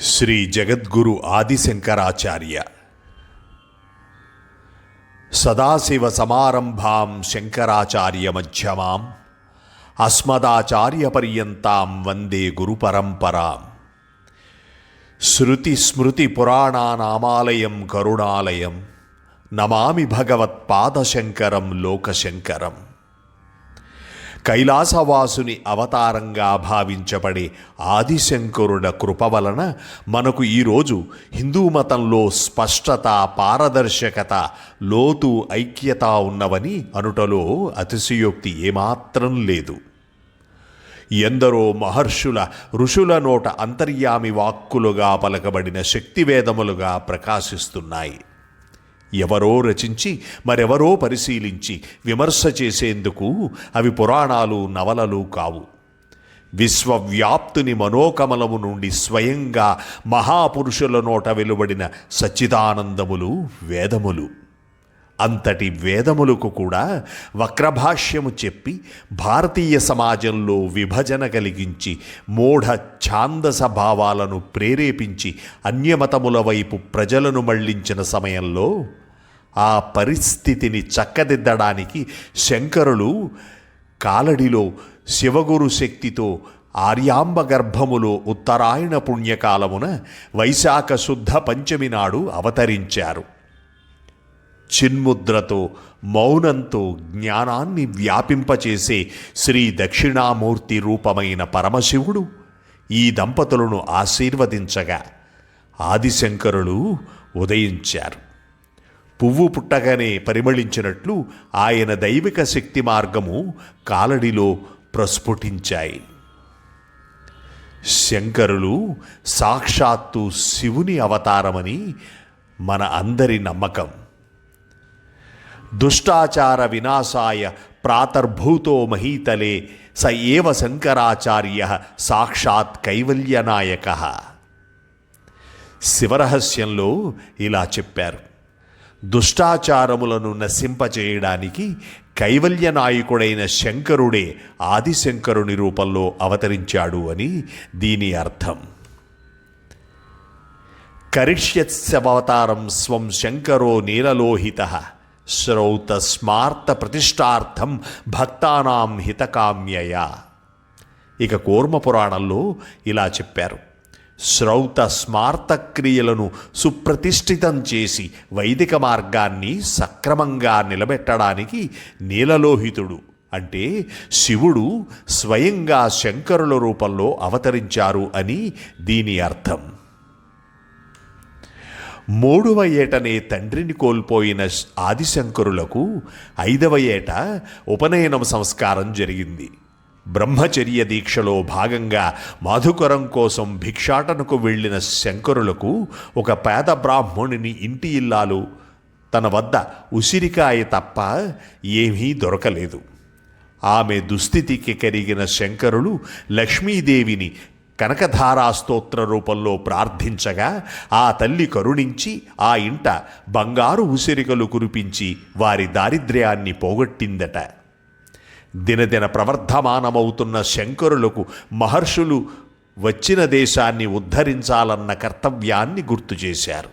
శ్రీ జగద్గురు ఆదిశంకరాచార్య. సదాశివ సమారంభాం శంకరాచార్య మధ్యమాం అస్మదాచార్య పర్యంతాం వందే గురు పరంపరాం శృతి స్మృతి పురాణానామాలయం కరుణాలయం నమామి భగవత్పాదశంకరం లోకశంకరం. కైలాసవాసుని అవతారంగా భావించబడే ఆదిశంకరుడ కృప వలన మనకు ఈరోజు హిందూ మతంలో స్పష్టత పారదర్శకత లోతు ఐక్యత ఉన్నవని అనుటలో అతిశయోక్తి ఏమాత్రం లేదు. ఎందరో మహర్షుల ఋషుల నోట అంతర్యామి వాక్కులుగా పలకబడిన శక్తివేదములుగా ప్రకాశిస్తున్నాయి. ఎవరో రచించి మరెవరో పరిశీలించి విమర్శ చేసేందుకు అవి పురాణాలు నవలలు కావు. విశ్వవ్యాప్తుని మనోకమలము నుండి స్వయంగా మహాపురుషుల నోట వెలువడిన సచ్చిదానందములు వేదములు. అంతటి వేదములకు కూడా వక్రభాష్యము చెప్పి భారతీయ సమాజంలో విభజన కలిగించి మూఢ ఛాందస భావాలను ప్రేరేపించి అన్యమతముల వైపు ప్రజలను మళ్ళించిన సమయంలో ఆ పరిస్థితిని చక్కదిద్దడానికి శంకరులు కాలడిలో శివగురు శక్తితో ఆర్యాంబ గర్భములో ఉత్తరాయణ పుణ్యకాలమున వైశాఖ శుద్ధ పంచమి నాడు అవతరించారు. చిన్ముద్రతో మౌనంతో జ్ఞానాన్ని వ్యాపింపచేసే శ్రీ దక్షిణామూర్తి రూపమైన పరమశివుడు ఈ దంపతులను ఆశీర్వదించగా ఆదిశంకరులు ఉదయించారు. పువ్వు పుట్టగానే పరిమళించినట్లు ఆయన దైవిక శక్తి మార్గము కాలడిలో ప్రస్ఫుటించాయి. శంకరులు సాక్షాత్తు శివుని అవతారమని మన అందరి నమ్మకం. దుష్టాచార వినాశాయ ప్రాతర్భూతో మహీతలే స ఏవ శంకరాచార్య సాక్షాత్ కైవల్యనాయక. శివరహస్యంలో ఇలా చెప్పారు. దుష్టాచారములను నశింపచేయడానికి కైవల్య నాయకుడైన శంకరుడే ఆదిశంకరుని రూపంలో అవతరించాడు అని దీని అర్థం. కరిష్యత్సవతారం స్వం శంకరో నీలలోహిత శ్రౌత స్మార్త ప్రతిష్టార్థం భక్తానాం హితకామ్యయ. ఇక కూర్మ పురాణంలో ఇలా చెప్పారు. శ్రౌత స్మార్త క్రియలను సుప్రతిష్ఠితం చేసి వైదిక మార్గాన్ని సక్రమంగా నిలబెట్టడానికి నీలలోహితుడు అంటే శివుడు స్వయంగా శంకరుల రూపంలో అవతరించారు అని దీని అర్థం. మూడవ ఏటనే తండ్రిని కోల్పోయిన ఆదిశంకరులకు ఐదవ ఏట ఉపనయనం సంస్కారం జరిగింది. బ్రహ్మచర్య దీక్షలో భాగంగా మాధుకరం కోసం భిక్షాటనకు వెళ్ళిన శంకరులకు ఒక పేద బ్రాహ్మణుని ఇంటి ఇల్లాలు తన వద్ద ఉసిరికాయ తప్ప ఏమీ దొరకలేదు. ఆమె దుస్థితికి కరిగిన శంకరులు లక్ష్మీదేవిని కనకధారాస్తోత్ర రూపంలో ప్రార్థించగా ఆ తల్లి కరుణించి ఆ ఇంట బంగారు ఉసిరికలు కురిపించి వారి దారిద్ర్యాన్ని పోగొట్టిందట. దినదిన ప్రవర్ధమానమవుతున్న శంకరులకు మహర్షులు వచ్చిన దేశాన్ని ఉద్ధరించాలన్న కర్తవ్యాన్ని గుర్తు చేశారు.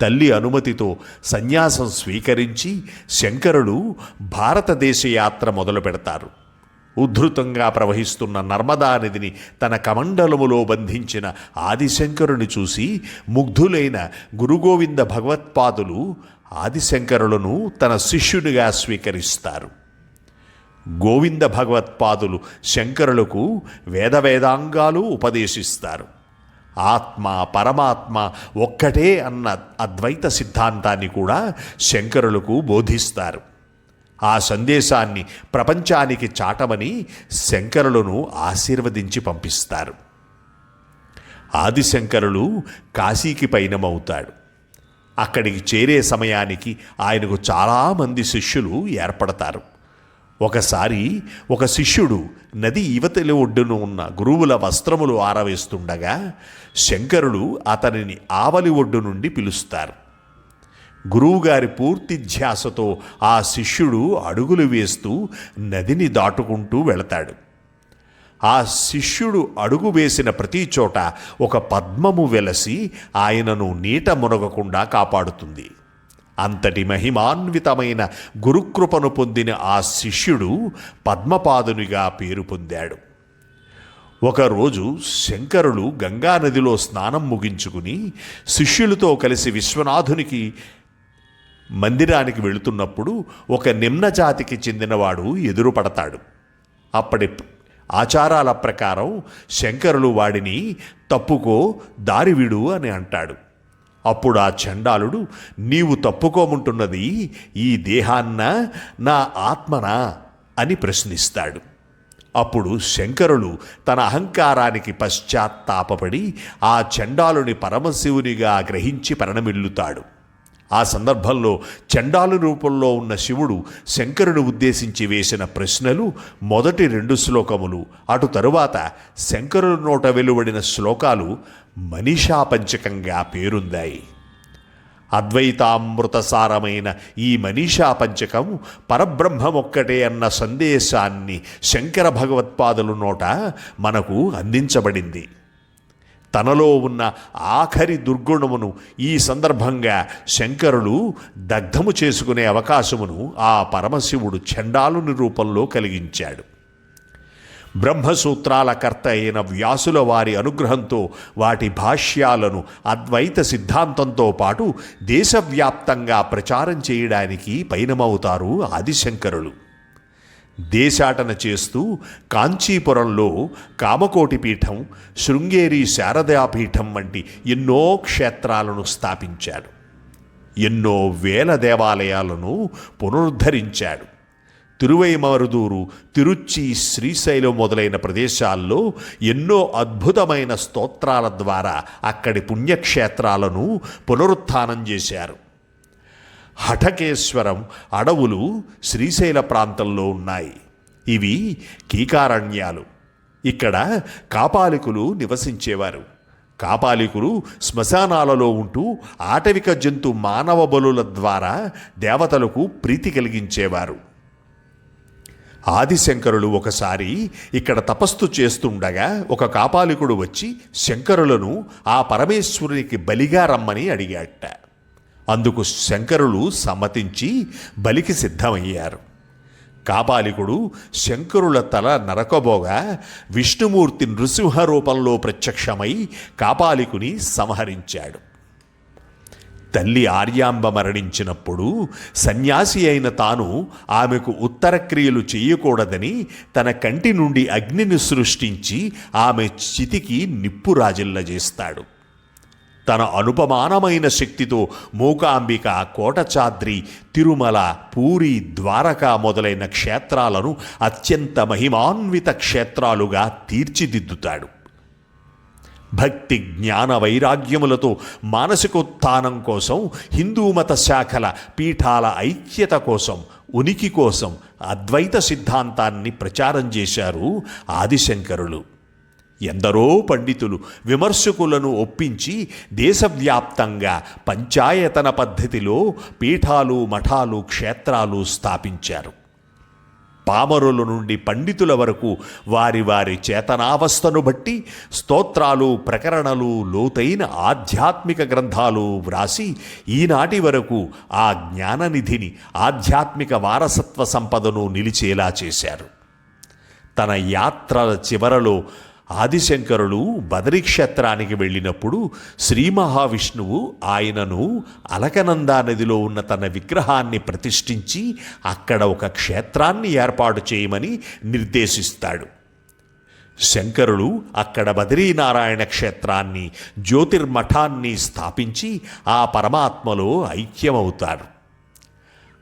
తల్లి అనుమతితో సన్యాసం స్వీకరించి శంకరుడు భారతదేశ యాత్ర మొదలు పెడతారు ఉద్ధృతంగా ప్రవహిస్తున్న నర్మదా నదిని తన కమండలములో బంధించిన ఆదిశంకరుని చూసి ముగ్ధులైన గురుగోవింద భగవత్పాదులు ఆదిశంకరులను తన శిష్యునిగా స్వీకరిస్తారు. గోవింద భగవత్పాదులు శంకరులకు వేద వేదాంగాలు ఉపదేశిస్తారు. ఆత్మ పరమాత్మ ఒక్కటే అన్న అద్వైత సిద్ధాంతాన్ని కూడా శంకరులకు బోధిస్తారు. ఆ సందేశాన్ని ప్రపంచానికి చాటమని శంకరులను ఆశీర్వదించి పంపిస్తారు. ఆదిశంకరులు కాశీకి పయనమవుతాడు. అక్కడికి చేరే సమయానికి ఆయనకు చాలామంది శిష్యులు ఏర్పడతారు. ఒకసారి ఒక శిష్యుడు నది యువతలి ఒడ్డున ఉన్న గురువుల వస్త్రములు ఆరవేస్తుండగా శంకరులు అతనిని ఆవలి ఒడ్డు నుండి పిలుస్తారు. గురువుగారి పూర్తి ధ్యాసతో ఆ శిష్యుడు అడుగులు వేస్తూ నదిని దాటుకుంటూ వెళతాడు. ఆ శిష్యుడు అడుగు వేసిన ప్రతి చోట ఒక పద్మము వెలసి ఆయనను నీట మునగకుండా కాపాడుతుంది. అంతటి మహిమాన్వితమైన గురుకృపను పొందిన ఆ శిష్యుడు పద్మపాదునిగా పేరు పొందాడు. ఒకరోజు శంకరులు గంగానదిలో స్నానం ముగించుకుని శిష్యులతో కలిసి విశ్వనాథునికి మందిరానికి వెళుతున్నప్పుడు ఒక నిమ్న జాతికి చెందినవాడు ఎదురుపడతాడు. అప్పటి ఆచారాల ప్రకారం శంకరులు వాడిని తప్పుకో దారివిడు అని అంటాడు. అప్పుడు ఆ చండాలుడు నీవు తప్పుకోముంటున్నది ఈ దేహాన్న నా ఆత్మనా? అని ప్రశ్నిస్తాడు. అప్పుడు శంకరులు తన అహంకారానికి పశ్చాత్తాపపడి ఆ చండాలుని పరమశివునిగా గ్రహించి పరిణమిల్లుతాడు. ఆ సందర్భంలో చండాలు రూపంలో ఉన్న శివుడు శంకరుని ఉద్దేశించి వేసిన ప్రశ్నలు మొదటి రెండు శ్లోకములు. అటు తరువాత శంకరుడు నోట వెలువడిన శ్లోకాలు మనీషా పంచకంగా అద్వైతామృతసారమైన ఈ మనీషా పంచకం పరబ్రహ్మమొక్కటే అన్న సందేశాన్ని శంకర భగవత్పాదులు నోట మనకు అందించబడింది. తనలో ఉన్న ఆఖరి దుర్గుణమును ఈ సందర్భంగా శంకరులు దగ్ధము చేసుకునే అవకాశమును ఆ పరమశివుడు చండాలుని రూపంలో కలిగించాడు. బ్రహ్మసూత్రాల కర్త అయిన వ్యాసుల వారి అనుగ్రహంతో వాటి భాష్యాలను అద్వైత సిద్ధాంతంతో పాటు దేశవ్యాప్తంగా ప్రచారం చేయడానికి పయనమవుతారు ఆదిశంకరులు. దేశాటన చేస్తూ కాంచీపురంలో కామకోటి పీఠం శృంగేరి శారదాపీఠం వంటి ఎన్నో క్షేత్రాలను స్థాపించాడు. ఎన్నో వేల దేవాలయాలను పునరుద్ధరించాడు. తిరువైమరుదూరు తిరుచి శ్రీశైలం మొదలైన ప్రదేశాల్లో ఎన్నో అద్భుతమైన స్తోత్రాల ద్వారా అక్కడి పుణ్యక్షేత్రాలను పునరుత్థానం చేశారు. హఠకేశ్వరం అడవులు శ్రీశైల ప్రాంతంలో ఉన్నాయి. ఇవి కీకారణ్యాలు. ఇక్కడ కాపాలికులు నివసించేవారు. కాపాలికులు శ్మశానాలలో ఉంటూ ఆటవిక జంతు మానవ బలుల ద్వారా దేవతలకు ప్రీతి కలిగించేవారు. ఆదిశంకరులు ఒకసారి ఇక్కడ తపస్సు చేస్తుండగా ఒక కాపాలికుడు వచ్చి శంకరులను ఆ పరమేశ్వరునికి బలిగా రమ్మని అడిగాట అందుకు శంకరులు సమ్మతించి బలికి సిద్ధమయ్యారు. కాపాలికుడు శంకరుల తల నరకబోగా విష్ణుమూర్తి నృసింహ రూపంలో ప్రత్యక్షమై కాపాలికుని సంహరించాడు. తల్లి ఆర్యాంబ మరణించినప్పుడు సన్యాసి అయిన తాను ఆమెకు ఉత్తర క్రియలు చేయకూడదని తన కంటి నుండి అగ్నిని సృష్టించి ఆమె చితికి నిప్పు రాజిల్లజేస్తాడు తన అనుపమానమైన శక్తితో మూకాంబిక కోటచాద్రి తిరుమల పూరి ద్వారకా మొదలైన క్షేత్రాలను అత్యంత మహిమాన్విత క్షేత్రాలుగా తీర్చిదిద్దుతాడు. భక్తి జ్ఞాన వైరాగ్యములతో మానసికోత్థానం కోసం హిందూ మత శాఖల పీఠాల ఐక్యత కోసం ఉనికి కోసం అద్వైత సిద్ధాంతాన్ని ప్రచారం చేశారు ఆదిశంకరులు. ఎందరో పండితులు విమర్శకులను ఒప్పించి దేశవ్యాప్తంగా పంచాయతన పద్ధతిలో పీఠాలు మఠాలు క్షేత్రాలు స్థాపించారు. పామరుల నుండి పండితుల వరకు వారి వారి చేతనావస్థను బట్టి స్తోత్రాలు ప్రకరణలు లోతైన ఆధ్యాత్మిక గ్రంథాలు వ్రాసి ఈనాటి వరకు ఆ జ్ఞాననిధిని ఆధ్యాత్మిక వారసత్వ సంపదను నిలిచేలా చేశారు. తన యాత్రల చివరలో ఆదిశంకరులు బదరి క్షేత్రానికి వెళ్ళినప్పుడు శ్రీ మహావిష్ణువు ఆయనను అలకనందా నదిలో ఉన్న తన విగ్రహాన్ని ప్రతిష్ఠించి అక్కడ ఒక క్షేత్రాన్ని ఏర్పాటు చేయమని నిర్దేశిస్తాడు. శంకరులు అక్కడ బదరీనారాయణ క్షేత్రాన్ని జ్యోతిర్మఠాన్ని స్థాపించి ఆ పరమాత్మలో ఐక్యమవుతారు.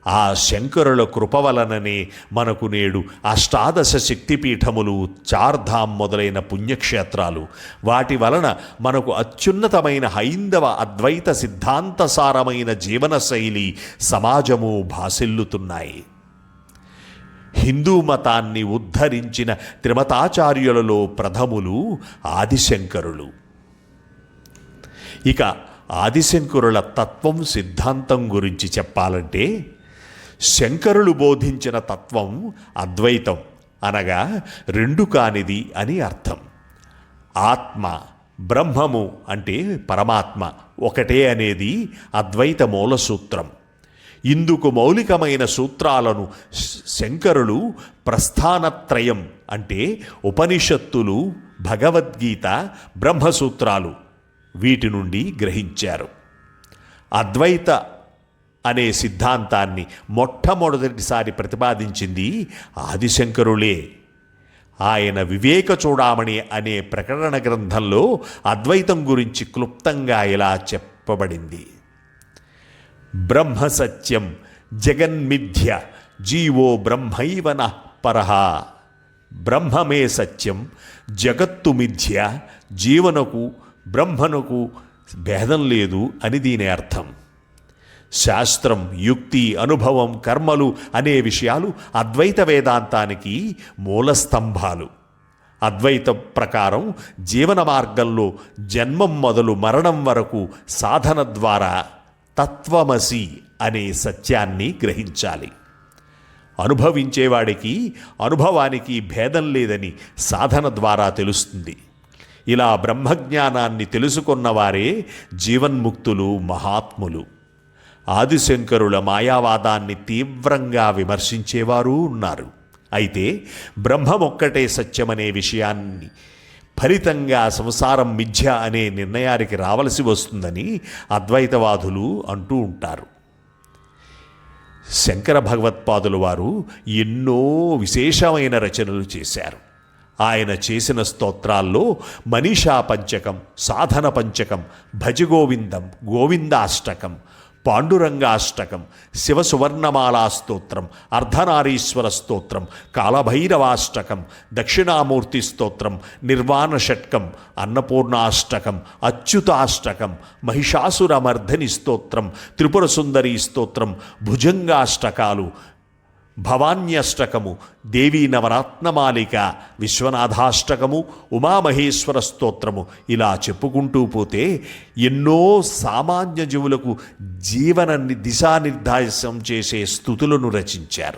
ఆ శంకరుల కృప వలననే మనకు నేడు అష్టాదశ శక్తిపీఠములు చార్ధాం మొదలైన పుణ్యక్షేత్రాలు. వాటి వలన మనకు అత్యున్నతమైన హైందవ అద్వైత సిద్ధాంతసారమైన జీవనశైలి సమాజము భాసిల్లుతున్నాయి. హిందూ మతాన్ని ఉద్ధరించిన త్రిమతాచార్యులలో ప్రథములు ఆదిశంకరులు. ఇక ఆదిశంకరుల తత్వం సిద్ధాంతం గురించి చెప్పాలంటే శంకరులు బోధించిన తత్వం అద్వైతం అనగా రెండు కానిది అని అర్థం. ఆత్మ బ్రహ్మము అంటే పరమాత్మ ఒకటే అనేది అద్వైత మూల సూత్రం. ఇందుకు మౌలికమైన సూత్రాలను శంకరులు ప్రస్థానత్రయం అంటే ఉపనిషత్తులు భగవద్గీత బ్రహ్మసూత్రాలు వీటి నుండి గ్రహించారు. అద్వైత అనే సిద్ధాంతాన్ని మొట్టమొదటిసారి ప్రతిపాదించింది ఆదిశంకరులే. ఆయన వివేక చూడామణి అనే ప్రకటన గ్రంథంలో అద్వైతం గురించి క్లుప్తంగా ఇలా చెప్పబడింది. బ్రహ్మ సత్యం జగన్మిథ్య జీవో బ్రహ్మైవన పరహ బ్రహ్మమే సత్యం జగత్తు మిథ్య జీవనకు బ్రహ్మనకు భేదం లేదు అని దీని అర్థం. శాస్త్రం యుక్తి అనుభవం కర్మలు అనే విషయాలు అద్వైత వేదాంతానికి మూలస్తంభాలు. అద్వైత ప్రకారం జీవన మార్గంలో జన్మం మొదలు మరణం వరకు సాధన ద్వారా తత్వమసి అనే సత్యాన్ని గ్రహించాలి. అనుభవించేవాడికి అనుభవానికి భేదం లేదని సాధన ద్వారా తెలుస్తుంది. ఇలా బ్రహ్మజ్ఞానాన్ని తెలుసుకున్నవారే జీవన్ముక్తులు మహాత్ములు. ఆదిశంకరుల మాయావాదాన్ని తీవ్రంగా విమర్శించేవారు ఉన్నారు. అయితే బ్రహ్మమొక్కటే సత్యమనే విషయాన్ని ఫలితంగా సంసారం మిథ్య అనే నిర్ణయానికి రావలసి వస్తుందని అద్వైతవాదులు అంటూ ఉంటారు. శంకర భగవత్పాదుల వారు ఎన్నో విశేషమైన రచనలు చేశారు. ఆయన చేసిన స్తోత్రాల్లో మనీషా పంచకం సాధన పంచకం భజగోవిందం గోవిందాష్టకం పాండురంగాష్టకం శివసువర్ణమాలా స్తోత్రం అర్ధనారీశ్వర స్తోత్రం కాలభైరవాష్టకం దక్షిణామూర్తి స్తోత్రం నిర్వాణ షట్కం అన్నపూర్ణాష్టకం అచ్యుతాష్టకం మహిషాసురమర్ధని స్తోత్రం త్రిపుర సుందరి స్తోత్రం భుజంగాష్టకాలు భవాన్యష్టకము దేవీ నవరత్నమాలిక విశ్వనాథాష్టకము ఉమామహేశ్వర స్తోత్రము. ఇలా చెప్పుకుంటూ పోతే ఎన్నో సామాన్య జీవులకు జీవన ని- దిశానిర్దేశం చేసే స్థుతులను రచించారు.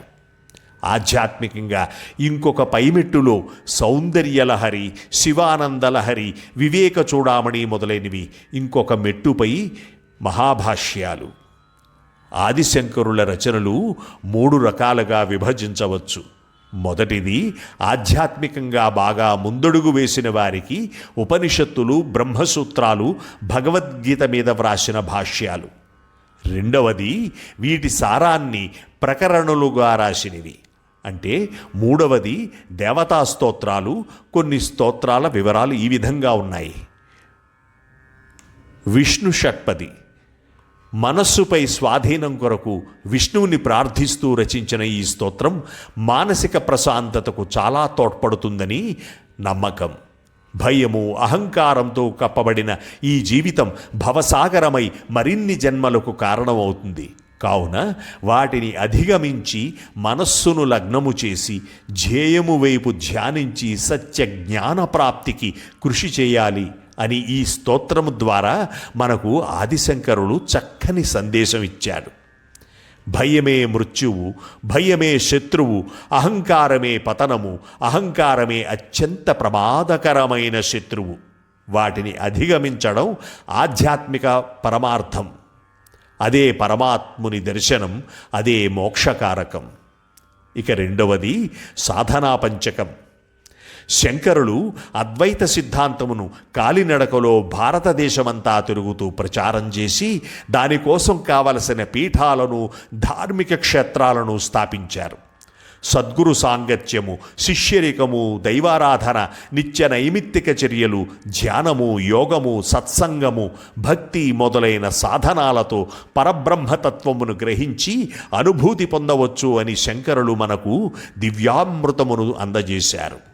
ఆధ్యాత్మికంగా ఇంకొక పైమెట్టులో సౌందర్యలహరి శివానందలహరి వివేక చూడామణి మొదలైనవి ఇంకొక మెట్టుపై మహాభాష్యాలు. ఆదిశంకరుల రచనలు మూడు రకాలుగా విభజించవచ్చు. మొదటిది ఆధ్యాత్మికంగా బాగా ముందడుగు వేసిన వారికి ఉపనిషత్తులు బ్రహ్మసూత్రాలు భగవద్గీత మీద వ్రాసిన భాష్యాలు. రెండవది వీటి సారాన్ని ప్రకరణలుగా రాసినవి. అంటే మూడవది దేవతా స్తోత్రాలు. కొన్ని స్తోత్రాల వివరాలు ఈ విధంగా ఉన్నాయి. విష్ణు షట్పది. మనస్సుపై స్వాధీనం కొరకు విష్ణువుని ప్రార్థిస్తూ రచించిన ఈ స్తోత్రం మానసిక ప్రశాంతతకు చాలా తోడ్పడుతుందని నమ్మకం. భయము అహంకారంతో కప్పబడిన ఈ జీవితం భవసాగరమై మరిన్ని జన్మలకు కారణమవుతుంది. కావున వాటిని అధిగమించి మనస్సును లగ్నము చేసి ధ్యేయము వైపు ధ్యానించి సత్య జ్ఞాన ప్రాప్తికి కృషి చేయాలి అని ఈ స్తోత్రము ద్వారా మనకు ఆదిశంకరుడు చక్కని సందేశం ఇచ్చాడు. భయమే మృత్యువు భయమే శత్రువు అహంకారమే పతనము అహంకారమే అత్యంత ప్రమాదకరమైన శత్రువు. వాటిని అధిగమించడం ఆధ్యాత్మిక పరమార్థం. అదే పరమాత్ముని దర్శనం అదే మోక్షకారకం. ఇక రెండవది సాధనా పంచకం శంకరులు అద్వైత సిద్ధాంతమును కాలినడకలో భారతదేశమంతా తిరుగుతూ ప్రచారం చేసి దానికోసం కావలసిన పీఠాలను ధార్మిక క్షేత్రాలను స్థాపించారు. సద్గురు సాంగత్యము శిష్యరికము దైవారాధన నిత్య నైమిత్తిక చర్యలు ధ్యానము యోగము సత్సంగము భక్తి మొదలైన సాధనాలతో పరబ్రహ్మతత్వమును గ్రహించి అనుభూతి పొందవచ్చు అని శంకరులు మనకు దివ్యామృతమును అందజేశారు.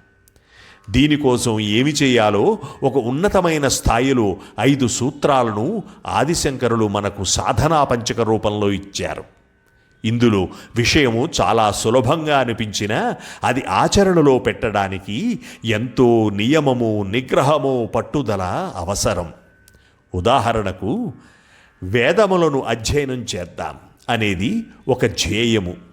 దీనికోసం ఏమి చేయాలో ఒక ఉన్నతమైన స్థాయిలో ఐదు సూత్రాలను ఆదిశంకరులు మనకు సాధనా పంచక రూపంలో ఇచ్చారు. ఇందులో విషయము చాలా సులభంగా అనిపించినా అది ఆచరణలో పెట్టడానికి ఎంతో నియమము నిగ్రహము పట్టుదల అవసరం. ఉదాహరణకు వేదములను అధ్యయనం చేద్దాం అనేది ఒక ధ్యేయము.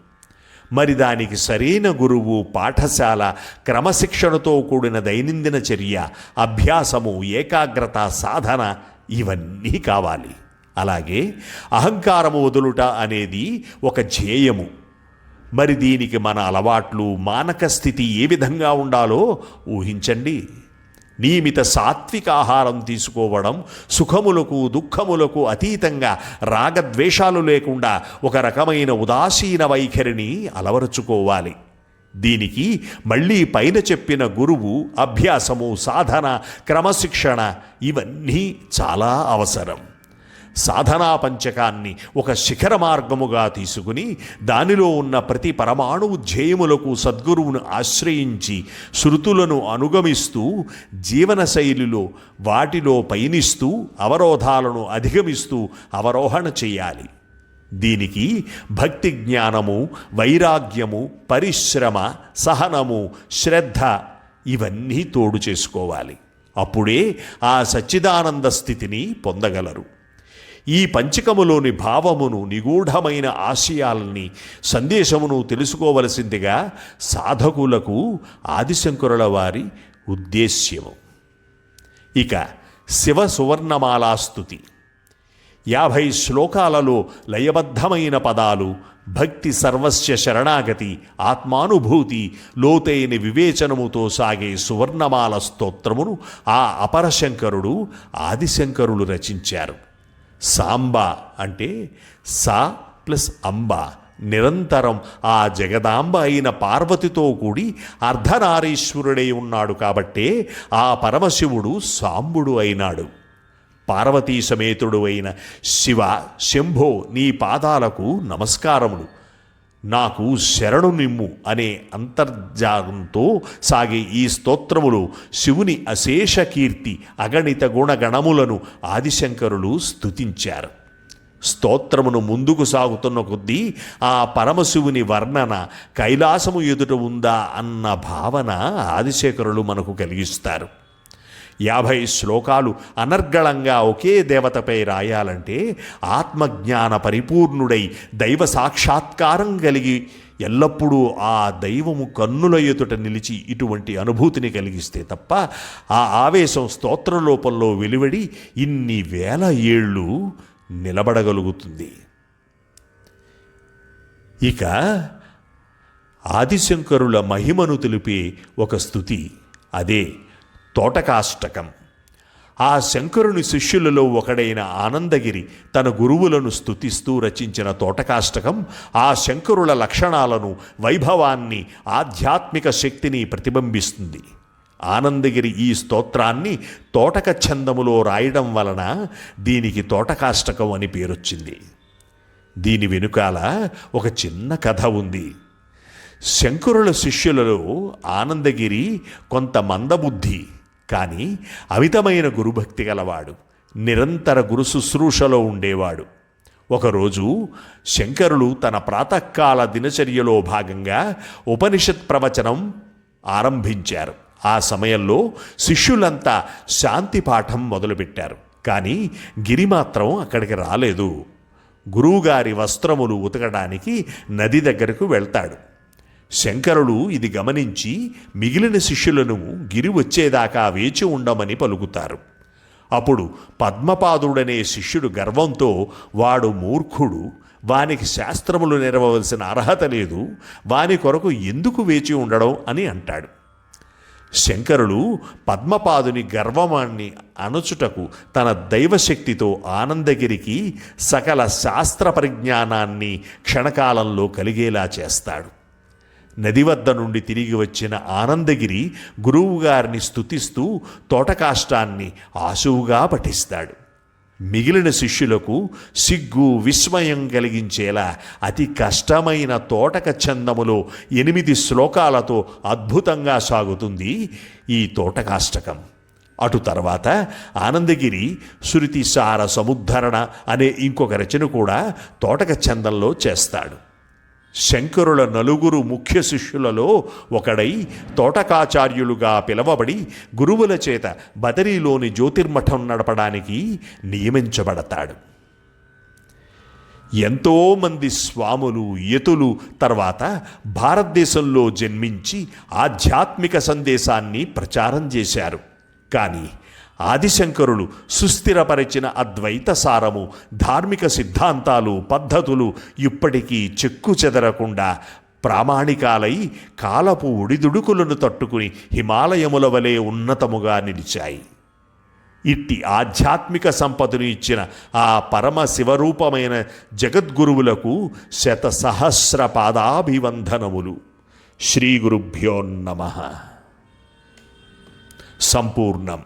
మరి దానికి సరైన గురువు పాఠశాల క్రమశిక్షణతో కూడిన దైనందిన చర్య అభ్యాసము ఏకాగ్రత సాధన ఇవన్నీ కావాలి. అలాగే అహంకారము వదులుట అనేది ఒక ధ్యేయము. మరి దీనికి మన అలవాట్లు మానక స్థితి ఏ విధంగా ఉండాలో ఊహించండి. నియమిత సాత్విక ఆహారం తీసుకోవడం సుఖములకు దుఃఖములకు అతీతంగా రాగద్వేషాలు లేకుండా ఒక రకమైన ఉదాసీన వైఖరిని అలవరుచుకోవాలి. దీనికి మళ్ళీ పైన చెప్పిన గురువు అభ్యాసము సాధన క్రమశిక్షణ ఇవన్నీ చాలా అవసరం. సాధనా పంచకాన్ని ఒక శిఖర మార్గముగా తీసుకుని దానిలో ఉన్న ప్రతి పరమాణువు ధ్యేయములకు సద్గురువును ఆశ్రయించి శృతులను అనుగమిస్తూ జీవనశైలిలో వాటిలో పయనిస్తూ అవరోధాలను అధిగమిస్తూ అవరోహణ చేయాలి. దీనికి భక్తి జ్ఞానము వైరాగ్యము పరిశ్రమ సహనము శ్రద్ధ ఇవన్నీ తోడు చేసుకోవాలి. అప్పుడే ఆ సచ్చిదానంద స్థితిని పొందగలరు. ఈ పంచకములోని భావమును నిగూఢమైన ఆశయాల్ని సందేశమును తెలుసుకోవలసిందిగా సాధకులకు ఆదిశంకరుల వారి ఉద్దేశ్యము. ఇక శివ సువర్ణమాలాస్తుతి యాభై శ్లోకాలలో లయబద్ధమైన పదాలు భక్తి సర్వస్య శరణాగతి ఆత్మానుభూతి లోతైన వివేచనముతో సాగే సువర్ణమాల స్తోత్రమును ఆ అపరశంకరుడు ఆదిశంకరులు రచించారు. సాంబ అంటే సా ప్లస్ అంబ. నిరంతరం ఆ జగదాంబ అయిన పార్వతితో కూడి అర్ధనారీశ్వరుడై ఉన్నాడు కాబట్టే ఆ పరమశివుడు సాంబుడు అయినాడు. పార్వతీ సమేతుడు అయిన శివ శంభో నీ పాదాలకు నమస్కారములు. నాకు శరణు నిమ్ము అనే అంతర్జాలంతో సాగే ఈ స్తోత్రములు శివుని అశేష కీర్తి అగణిత గుణగణములను ఆదిశంకరులు స్థుతించారు స్తోత్రమును ముందుకు సాగుతున్న కొద్దీ ఆ పరమశివుని వర్ణన కైలాసము ఎదుట ఉందా అన్న భావన ఆదిశేఖరులు మనకు కలిగిస్తారు. యాభై శ్లోకాలు అనర్గళంగా ఒకే దేవతపై రాయాలంటే ఆత్మజ్ఞాన పరిపూర్ణుడై దైవ సాక్షాత్కారం కలిగి ఎల్లప్పుడూ ఆ దైవము కన్నుల ఎదుట నిలిచి ఇటువంటి అనుభూతిని కలిగిస్తే తప్ప ఆ ఆవేశం స్తోత్ర రూపంలో వెలువడి ఇన్ని వేల ఏళ్ళు నిలబడగలుగుతుంది. ఇక ఆదిశంకరుల మహిమను తెలిపే ఒక స్థుతి అదే. తోటకాష్టకం. ఆ శంకరుని శిష్యులలో ఒకడైన ఆనందగిరి తన గురువులను స్తుతిస్తూ రచించిన తోటకాష్టకం ఆ శంకరుల లక్షణాలను వైభవాన్ని ఆధ్యాత్మిక శక్తిని ప్రతిబింబిస్తుంది. ఆనందగిరి ఈ స్తోత్రాన్ని తోటక ఛందములో రాయడం వలన దీనికి తోటకాష్టకం అని పేరొచ్చింది. దీని వెనుకాల ఒక చిన్న కథ ఉంది. శంకరుల శిష్యులలో ఆనందగిరి కొంత మందబుద్ధి. కానీ అమితమైన గురుభక్తి గలవాడు నిరంతర గురు శుశ్రూషలో ఉండేవాడు. ఒకరోజు శంకరులు తన ప్రాతకాల దినచర్యలో భాగంగా ఉపనిషత్ ప్రవచనం ఆరంభించారు. ఆ సమయంలో శిష్యులంతా శాంతి పాఠం మొదలుపెట్టారు. కానీ గిరి మాత్రం అక్కడికి రాలేదు. గురువుగారి వస్త్రములు ఉతకడానికి నది దగ్గరకు వెళ్తాడు. శంకరుడు ఇది గమనించి మిగిలిన శిష్యులను గిరి వచ్చేదాకా వేచి ఉండమని పలుకుతారు. అప్పుడు పద్మపాదుడనే శిష్యుడు గర్వంతో వాడు మూర్ఖుడు వానికి శాస్త్రములు నెరవవలసిన అర్హత లేదు వాని కొరకు ఎందుకు వేచి ఉండడం అని అంటాడు. శంకరులు పద్మపాదుని గర్వమాన్ని అణచుటకు తన దైవశక్తితో ఆనందగిరికి సకల శాస్త్ర పరిజ్ఞానాన్ని క్షణకాలంలో కలిగేలా చేస్తాడు. నది వద్ద నుండి తిరిగి వచ్చిన ఆనందగిరి గురువుగారిని స్తుతిస్తూ తోటకాష్టాన్ని ఆశువుగా పఠిస్తాడు. మిగిలిన శిష్యులకు సిగ్గు విస్మయం కలిగించేలా అతి కష్టమైన తోటక చందములో ఎనిమిది శ్లోకాలతో అద్భుతంగా సాగుతుంది ఈ తోటకాష్టకం. అటు తర్వాత ఆనందగిరి శృతిసార సముద్ధరణ అనే ఇంకొక రచన కూడా తోటక చందంలో చేస్తాడు. శంకరుల నలుగురు ముఖ్య శిష్యులలో ఒకడై తోటకాచార్యులుగా పిలవబడి గురువుల చేత బదరీలోని జ్యోతిర్మఠం నడపడానికి నియమించబడతాడు. ఎంతోమంది స్వాములు యతులు తర్వాత భారతదేశంలో జన్మించి ఆధ్యాత్మిక సందేశాన్ని ప్రచారం చేశారు. కానీ ఆదిశంకరులు సుస్థిరపరిచిన అద్వైత సారము ధార్మిక సిద్ధాంతాలు పద్ధతులు ఇప్పటికీ చెక్కు చెదరకుండా ప్రామాణికాలై కాలపు ఒడిదుడుకులను తట్టుకుని హిమాలయముల వలె ఉన్నతముగా నిలిచాయి. ఇట్టి ఆధ్యాత్మిక సంపదను ఇచ్చిన ఆ పరమ శివరూపమైన జగద్గురువులకు శత సహస్ర పాదాభివందనములు. శ్రీ గురుభ్యో నమ. సంపూర్ణం.